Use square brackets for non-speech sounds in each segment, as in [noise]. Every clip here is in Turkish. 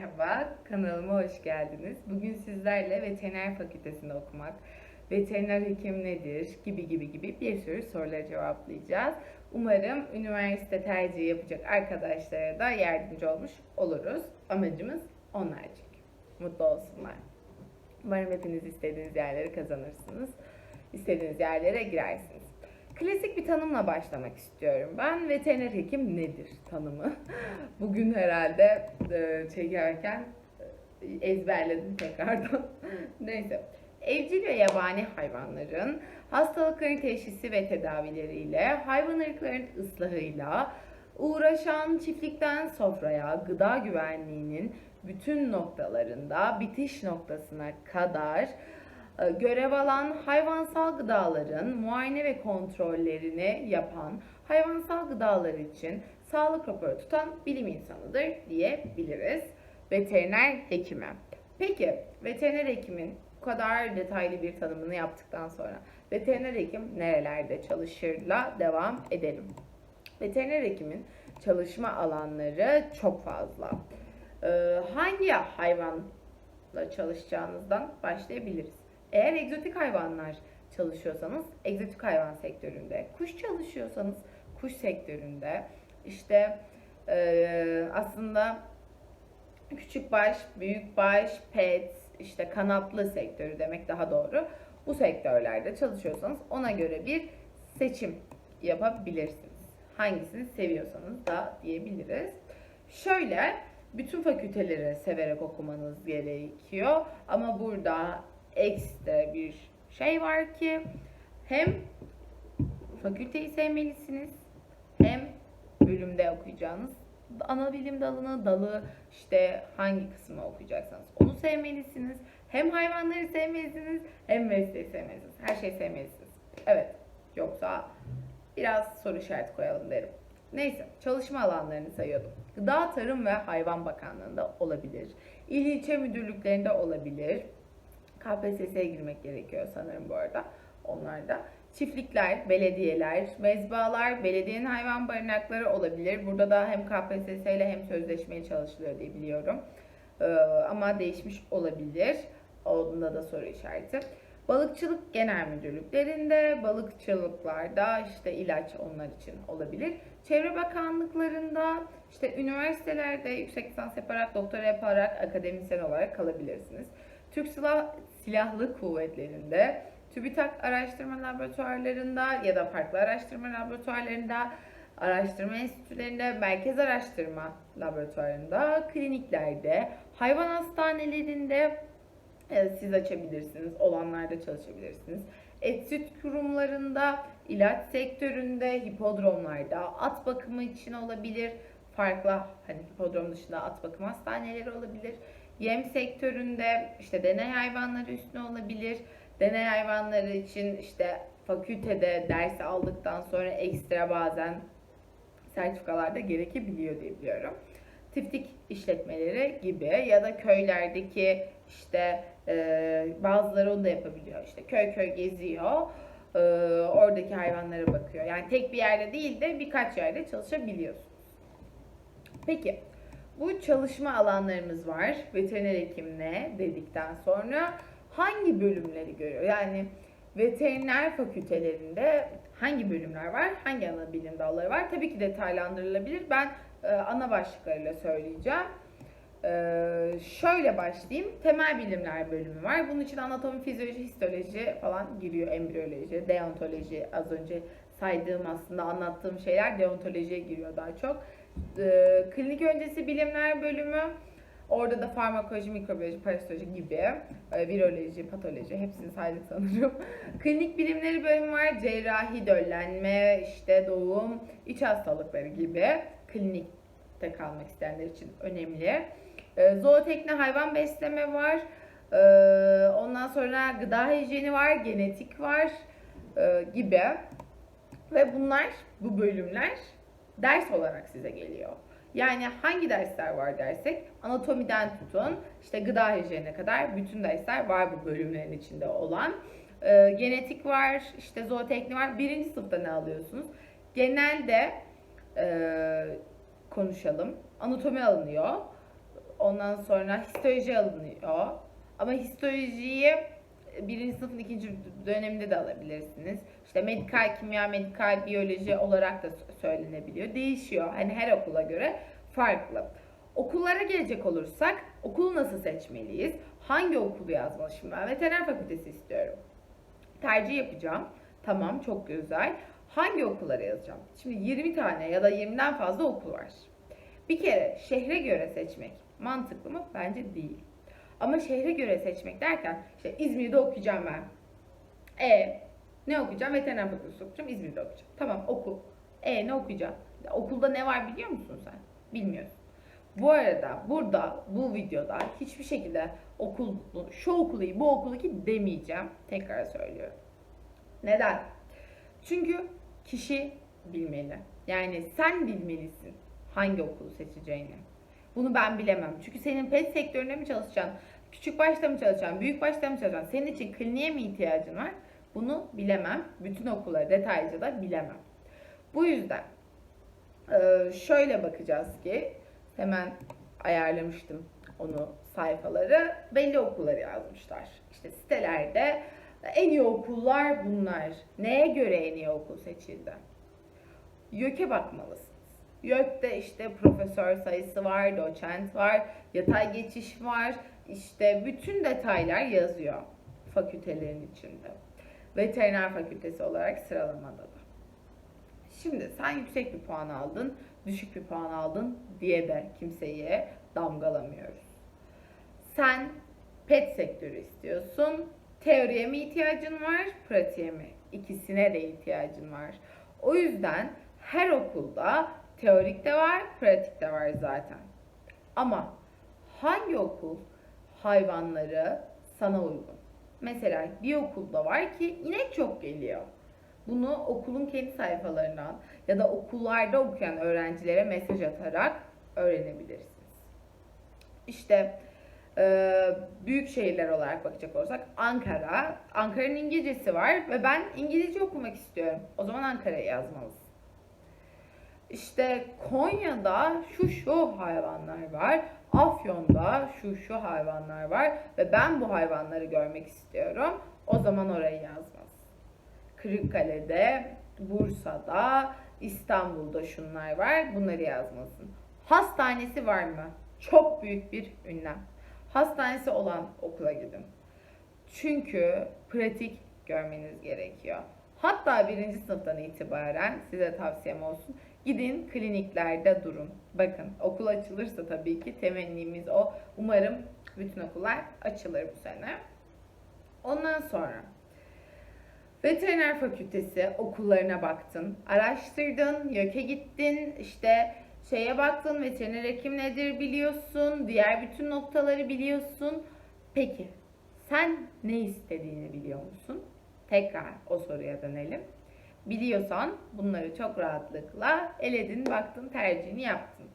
Merhaba, kanalıma hoş geldiniz. Bugün sizlerle veteriner fakültesinde okumak, veteriner hekim nedir gibi gibi gibi bir sürü soruları cevaplayacağız. Umarım üniversite tercihi yapacak arkadaşlara da yardımcı olmuş oluruz. Amacımız onlar çünkü. Mutlu olsunlar. Umarım hepiniz istediğiniz yerleri kazanırsınız. İstediğiniz yerlere girersiniz. Klasik bir tanımla başlamak istiyorum. Ben veteriner hekim nedir tanımı? [laughs] Bugün herhalde e, çekerken e, ezberledim tekrardan. [laughs] Neyse. Evcil ve yabani hayvanların hastalıkların teşhisi ve tedavileriyle, hayvan ırklarının ıslahıyla uğraşan çiftlikten sofraya, gıda güvenliğinin bütün noktalarında bitiş noktasına kadar görev alan hayvansal gıdaların muayene ve kontrollerini yapan, hayvansal gıdalar için sağlık raporu tutan bilim insanıdır diyebiliriz. Veteriner hekimi. Peki veteriner hekimin bu kadar detaylı bir tanımını yaptıktan sonra veteriner hekim nerelerde çalışırla devam edelim. Veteriner hekimin çalışma alanları çok fazla. Ee, hangi hayvanla çalışacağınızdan başlayabiliriz. Eğer egzotik hayvanlar çalışıyorsanız egzotik hayvan sektöründe, kuş çalışıyorsanız kuş sektöründe, işte e, aslında küçük baş, büyük baş, pet, işte kanatlı sektörü demek daha doğru. Bu sektörlerde çalışıyorsanız ona göre bir seçim yapabilirsiniz. Hangisini seviyorsanız da diyebiliriz. Şöyle bütün fakülteleri severek okumanız gerekiyor ama burada ekstra bir şey var ki hem fakülteyi sevmelisiniz hem bölümde okuyacağınız ana bilim dalını, dalı işte hangi kısmı okuyacaksanız onu sevmelisiniz. Hem hayvanları sevmelisiniz hem mesleği sevmelisiniz. Her şeyi sevmelisiniz. Evet. Yoksa biraz soru işareti koyalım derim. Neyse çalışma alanlarını sayıyordum. Gıda, Tarım ve Hayvan Bakanlığı'nda olabilir. İl ilçe müdürlüklerinde olabilir. KPSS'ye girmek gerekiyor sanırım bu arada. Onlar da. Çiftlikler, belediyeler, mezbalar, belediyenin hayvan barınakları olabilir. Burada da hem KPSS ile hem sözleşmeye çalışılıyor diye biliyorum. Ee, ama değişmiş olabilir. Onda da soru işareti. Balıkçılık genel müdürlüklerinde, balıkçılıklarda işte ilaç onlar için olabilir. Çevre bakanlıklarında, işte üniversitelerde yüksek lisans yaparak, doktora yaparak akademisyen olarak kalabilirsiniz. Türk Silah, Silahlı Kuvvetleri'nde, TÜBİTAK araştırma laboratuvarlarında ya da farklı araştırma laboratuvarlarında, araştırma enstitülerinde, merkez araştırma laboratuvarlarında, kliniklerde, hayvan hastanelerinde e, siz açabilirsiniz, olanlarda çalışabilirsiniz. Et süt kurumlarında, ilaç sektöründe, hipodromlarda, at bakımı için olabilir. Farklı hani hipodrom dışında at bakım hastaneleri olabilir. Yem sektöründe işte deney hayvanları üstüne olabilir. Deney hayvanları için işte fakültede ders aldıktan sonra ekstra bazen sertifikalar da gerekebiliyor diye biliyorum. Tiftik işletmeleri gibi ya da köylerdeki işte e, bazıları onu da yapabiliyor. İşte köy köy geziyor. e, oradaki hayvanlara bakıyor. Yani tek bir yerde değil de birkaç yerde çalışabiliyorsunuz. Peki bu çalışma alanlarımız var. Veteriner hekimle dedikten sonra hangi bölümleri görüyor? Yani veteriner fakültelerinde hangi bölümler var? Hangi ana bilim dalları var? Tabii ki detaylandırılabilir. Ben e, ana başlıklarıyla söyleyeceğim. Ee, şöyle başlayayım. Temel bilimler bölümü var. Bunun için anatomi, fizyoloji, histoloji falan giriyor. Embriyoloji, deontoloji. Az önce saydığım aslında anlattığım şeyler deontolojiye giriyor daha çok. Ee, klinik öncesi bilimler bölümü. Orada da farmakoloji, mikrobiyoloji, parasitoloji gibi, e, viroloji, patoloji hepsini saydık sanırım. [laughs] Klinik bilimleri bölümü var. Cerrahi, döllenme, işte doğum, iç hastalıkları gibi klinikte kalmak isteyenler için önemli. E, zootekni hayvan besleme var. E, ondan sonra gıda hijyeni var, genetik var e, gibi. Ve bunlar, bu bölümler ders olarak size geliyor. Yani hangi dersler var dersek anatomiden tutun işte gıda hijyenine kadar bütün dersler var bu bölümlerin içinde olan. Ee, genetik var, işte zootekni var. Birinci sınıfta ne alıyorsunuz? Genelde e, konuşalım. Anatomi alınıyor. Ondan sonra histoloji alınıyor. Ama histolojiyi birinci sınıfın ikinci döneminde de alabilirsiniz. İşte medikal kimya, medikal biyoloji olarak da söylenebiliyor. Değişiyor. Hani her okula göre farklı. Okullara gelecek olursak okulu nasıl seçmeliyiz? Hangi okulu yazmalı? Şimdi ben veteriner fakültesi istiyorum. Tercih yapacağım. Tamam çok güzel. Hangi okullara yazacağım? Şimdi 20 tane ya da 20'den fazla okul var. Bir kere şehre göre seçmek mantıklı mı? Bence değil. Ama şehre göre seçmek derken işte İzmir'de okuyacağım ben. E ne okuyacağım? Veteriner fakültesi okuyacağım. İzmir'de okuyacağım. Tamam oku. E ne okuyacağım? Okulda ne var biliyor musun sen? Bilmiyorsun. Bu arada burada bu videoda hiçbir şekilde okul şu okulu bu okulu ki demeyeceğim. Tekrar söylüyorum. Neden? Çünkü kişi bilmeli. Yani sen bilmelisin hangi okulu seçeceğini. Bunu ben bilemem. Çünkü senin pet sektöründe mi çalışacaksın? Küçük başta mı çalışacaksın? Büyük başta mı çalışacaksın? Senin için kliniğe mi ihtiyacın var? Bunu bilemem. Bütün okulları detaylıca da bilemem. Bu yüzden şöyle bakacağız ki hemen ayarlamıştım onu sayfaları. Belli okulları yazmışlar. İşte sitelerde en iyi okullar bunlar. Neye göre en iyi okul seçildi? YÖK'e bakmalısınız. YÖK'te işte profesör sayısı var, doçent var, yatay geçiş var. İşte bütün detaylar yazıyor fakültelerin içinde. Veteriner fakültesi olarak sıralamada da. Şimdi sen yüksek bir puan aldın, düşük bir puan aldın diye de kimseye damgalamıyoruz. Sen pet sektörü istiyorsun. Teoriye mi ihtiyacın var, pratiğe mi? İkisine de ihtiyacın var. O yüzden her okulda teorik de var, pratik de var zaten. Ama hangi okul hayvanları sana uygun? Mesela bir okulda var ki inek çok geliyor. Bunu okulun kendi sayfalarından ya da okullarda okuyan öğrencilere mesaj atarak öğrenebilirsiniz. İşte e, büyük şehirler olarak bakacak olursak Ankara. Ankara'nın İngilizcesi var ve ben İngilizce okumak istiyorum. O zaman Ankara'ya yazmalısın. İşte Konya'da şu şu hayvanlar var. Afyon'da şu şu hayvanlar var ve ben bu hayvanları görmek istiyorum. O zaman orayı yazmaz. Kırıkkale'de, Bursa'da, İstanbul'da şunlar var. Bunları yazmasın. Hastanesi var mı? Çok büyük bir ünlem. Hastanesi olan okula gidin. Çünkü pratik görmeniz gerekiyor. Hatta birinci sınıftan itibaren size tavsiyem olsun. Gidin kliniklerde durun. Bakın okul açılırsa tabii ki temennimiz o. Umarım bütün okullar açılır bu sene. Ondan sonra veteriner fakültesi okullarına baktın, araştırdın, YÖK'e gittin, işte şeye baktın, veteriner hekim nedir biliyorsun, diğer bütün noktaları biliyorsun. Peki sen ne istediğini biliyor musun? Tekrar o soruya dönelim. Biliyorsan bunları çok rahatlıkla eledin, baktın, tercihini yaptın.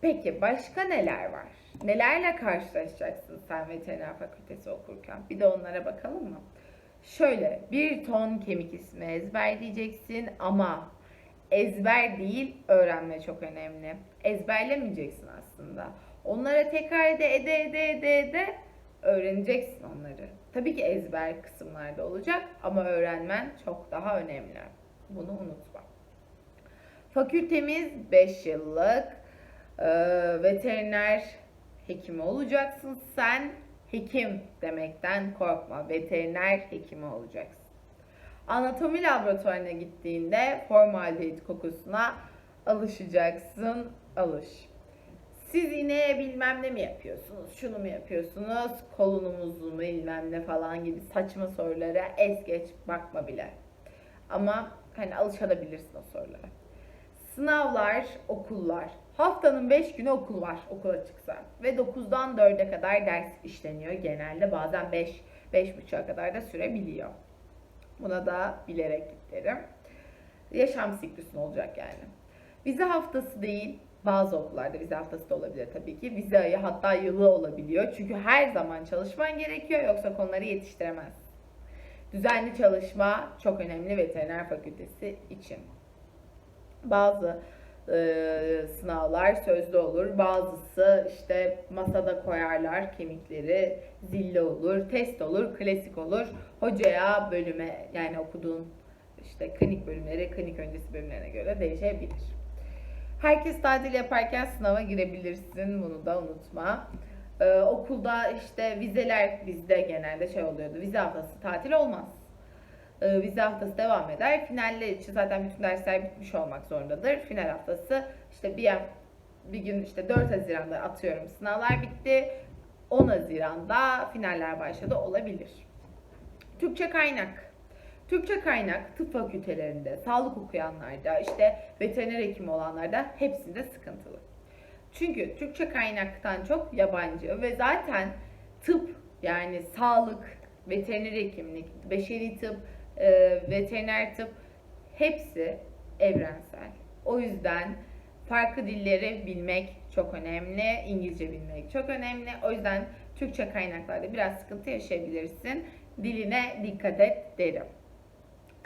Peki başka neler var? Nelerle karşılaşacaksın sen veteriner fakültesi okurken? Bir de onlara bakalım mı? Şöyle bir ton kemik ismi ezberleyeceksin ama ezber değil öğrenme çok önemli. Ezberlemeyeceksin aslında. Onlara tekrar ede ede ede ede ede öğreneceksin onları. Tabii ki ezber kısımlarda olacak ama öğrenmen çok daha önemli. Bunu unutma. Fakültemiz 5 yıllık. Ee, veteriner hekimi olacaksın sen. Hekim demekten korkma. Veteriner hekimi olacaksın. Anatomi laboratuvarına gittiğinde formaldehit kokusuna alışacaksın. Alış. Siz ineğe bilmem ne mi yapıyorsunuz, şunu mu yapıyorsunuz, kolunumuzu mu bilmem ne falan gibi saçma sorulara es geç bakma bile. Ama hani alışabilirsin o sorulara. Sınavlar, okullar. Haftanın 5 günü okul var okul açıksa. Ve 9'dan 4'e kadar ders işleniyor genelde. Bazen 5, 5.30'a kadar da sürebiliyor. Buna da bilerek derim. Yaşam siklusun olacak yani. Vize haftası değil, bazı okullarda vize haftası da olabilir tabii ki. Vize ayı hatta yılı olabiliyor. Çünkü her zaman çalışman gerekiyor yoksa konuları yetiştiremez. Düzenli çalışma çok önemli veteriner fakültesi için. Bazı e, sınavlar sözlü olur. Bazısı işte masada koyarlar kemikleri, zilli olur, test olur, klasik olur. Hocaya, bölüme yani okuduğun işte klinik bölümleri, klinik öncesi bölümlerine göre değişebilir. Herkes tatil yaparken sınava girebilirsin. Bunu da unutma. Ee, okulda işte vizeler bizde genelde şey oluyordu. Vize haftası tatil olmaz. Ee, vize haftası devam eder. Finaller için zaten bütün dersler bitmiş olmak zorundadır. Final haftası işte bir bir gün işte 4 Haziran'da atıyorum sınavlar bitti. 10 Haziran'da finaller başladı olabilir. Türkçe kaynak. Türkçe kaynak tıp fakültelerinde, sağlık okuyanlarda, işte veteriner hekimi olanlarda hepsinde sıkıntılı. Çünkü Türkçe kaynaktan çok yabancı ve zaten tıp yani sağlık, veteriner hekimlik, beşeri tıp, e, veteriner tıp hepsi evrensel. O yüzden farklı dilleri bilmek çok önemli, İngilizce bilmek çok önemli. O yüzden Türkçe kaynaklarda biraz sıkıntı yaşayabilirsin. Diline dikkat et derim.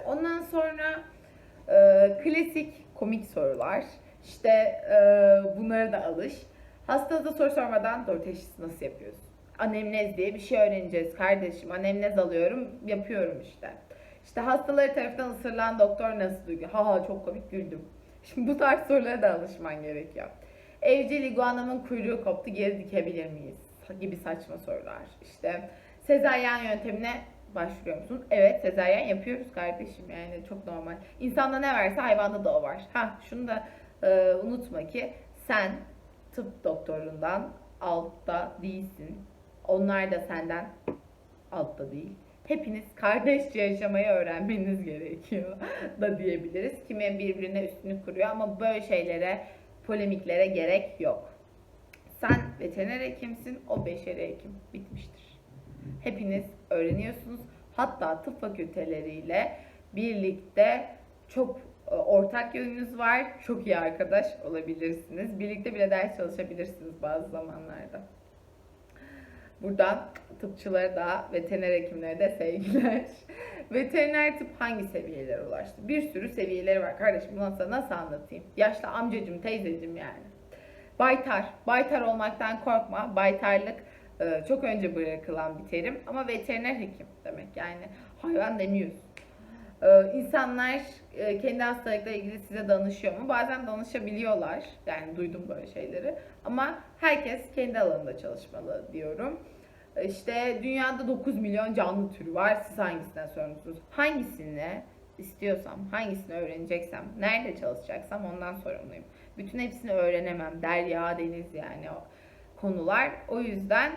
Ondan sonra e, klasik komik sorular. İşte e, bunlara da alış. Hastada soru sormadan doğru teşhis nasıl yapıyoruz? Anemnez diye bir şey öğreneceğiz kardeşim. Anemnez alıyorum, yapıyorum işte. İşte hastaları tarafından ısırılan doktor nasıl duyuyor? Ha ha çok komik güldüm. [laughs] Şimdi bu tarz sorulara da alışman gerekiyor. Evcil iguanamın kuyruğu koptu geri dikebilir miyiz? Gibi saçma sorular. İşte sezaryen yöntemine başvuruyor musunuz? Evet sezaryen yapıyoruz kardeşim yani çok normal. İnsanda ne varsa hayvanda da o var. Ha şunu da e, unutma ki sen tıp doktorundan altta değilsin. Onlar da senden altta değil. Hepiniz kardeşçe yaşamayı öğrenmeniz gerekiyor [laughs] da diyebiliriz. Kimi birbirine üstünlük kuruyor ama böyle şeylere, polemiklere gerek yok. Sen veteriner hekimsin, o beşeri hekim. Bitmiştir. Hepiniz öğreniyorsunuz. Hatta tıp fakülteleriyle birlikte çok e, ortak yönünüz var. Çok iyi arkadaş olabilirsiniz. Birlikte bile ders çalışabilirsiniz bazı zamanlarda. Buradan tıpçılara da, veteriner hekimlere de sevgiler. [laughs] veteriner tıp hangi seviyelere ulaştı? Bir sürü seviyeleri var kardeşim. Bunu sana nasıl anlatayım? Yaşlı amcacım, teyzecim yani. Baytar. Baytar olmaktan korkma. Baytarlık çok önce bırakılan bir terim ama veteriner hekim demek yani hayvan demiyoruz. E, insanlar e, kendi hastalıkla ilgili size danışıyor mu? Bazen danışabiliyorlar. Yani duydum böyle şeyleri. Ama herkes kendi alanında çalışmalı diyorum. İşte dünyada 9 milyon canlı türü var. Siz hangisinden sorumlusunuz? Hangisini istiyorsam, hangisini öğreneceksem, nerede çalışacaksam ondan sorumluyum. Bütün hepsini öğrenemem. Derya, deniz yani o konular. O yüzden e,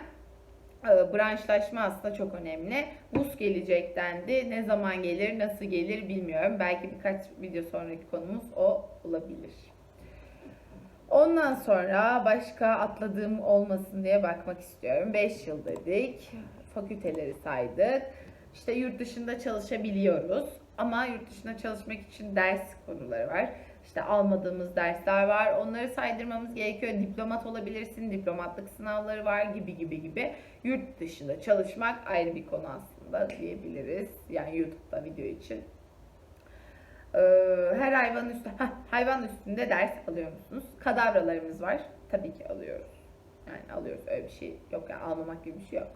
branşlaşma aslında çok önemli. Bus gelecek dendi. Ne zaman gelir, nasıl gelir bilmiyorum. Belki birkaç video sonraki konumuz o olabilir. Ondan sonra başka atladığım olmasın diye bakmak istiyorum. 5 yıl dedik. Fakülteleri saydık. İşte yurt dışında çalışabiliyoruz. Ama yurt dışında çalışmak için ders konuları var. İşte almadığımız dersler var. Onları saydırmamız gerekiyor. Diplomat olabilirsin, diplomatlık sınavları var gibi gibi gibi. Yurt dışında çalışmak ayrı bir konu aslında diyebiliriz. Yani YouTube'da video için. Ee, her hayvan üstü, heh, hayvan üstünde ders alıyor musunuz? Kadavralarımız var. Tabii ki alıyoruz. Yani alıyoruz öyle bir şey yok yani almamak gibi bir şey yok.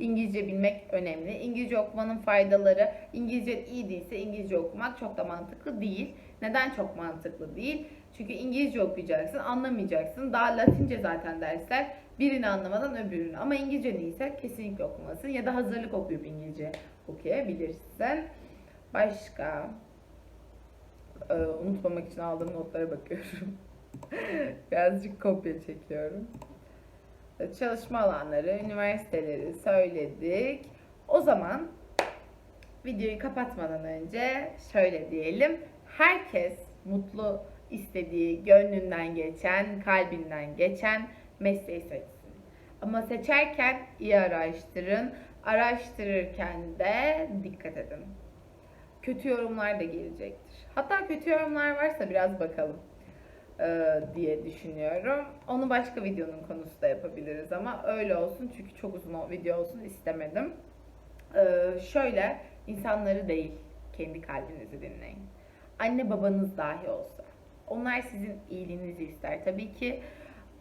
İngilizce bilmek önemli. İngilizce okumanın faydaları, İngilizce iyi değilse İngilizce okumak çok da mantıklı değil. Neden çok mantıklı değil? Çünkü İngilizce okuyacaksın, anlamayacaksın. Daha Latince zaten dersler. Birini anlamadan öbürünü. Ama İngilizce değilse kesinlikle okumasın. Ya da hazırlık okuyup İngilizce okuyabilirsin. Başka? Ee, unutmamak için aldığım notlara bakıyorum. [laughs] Birazcık kopya çekiyorum. Çalışma alanları, üniversiteleri söyledik. O zaman videoyu kapatmadan önce şöyle diyelim. Herkes mutlu istediği, gönlünden geçen, kalbinden geçen mesleği seçsin. Ama seçerken iyi araştırın. Araştırırken de dikkat edin. Kötü yorumlar da gelecektir. Hatta kötü yorumlar varsa biraz bakalım diye düşünüyorum. Onu başka videonun konusu da yapabiliriz ama öyle olsun çünkü çok uzun o video olsun istemedim. E, şöyle insanları değil kendi kalbinizi dinleyin. Anne babanız dahi olsa Onlar sizin iyiliğinizi ister tabii ki.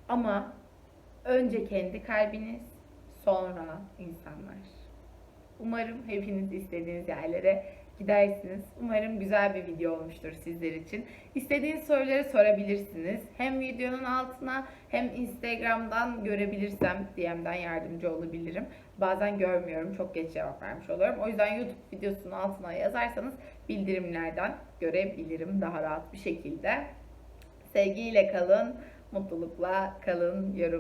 Ama önce kendi kalbiniz, sonra insanlar. Umarım hepiniz istediğiniz yerlere gidersiniz. Umarım güzel bir video olmuştur sizler için. İstediğiniz soruları sorabilirsiniz. Hem videonun altına hem Instagram'dan görebilirsem DM'den yardımcı olabilirim. Bazen görmüyorum. Çok geç cevap vermiş oluyorum. O yüzden YouTube videosunun altına yazarsanız bildirimlerden görebilirim daha rahat bir şekilde. Sevgiyle kalın, mutlulukla kalın. Yorum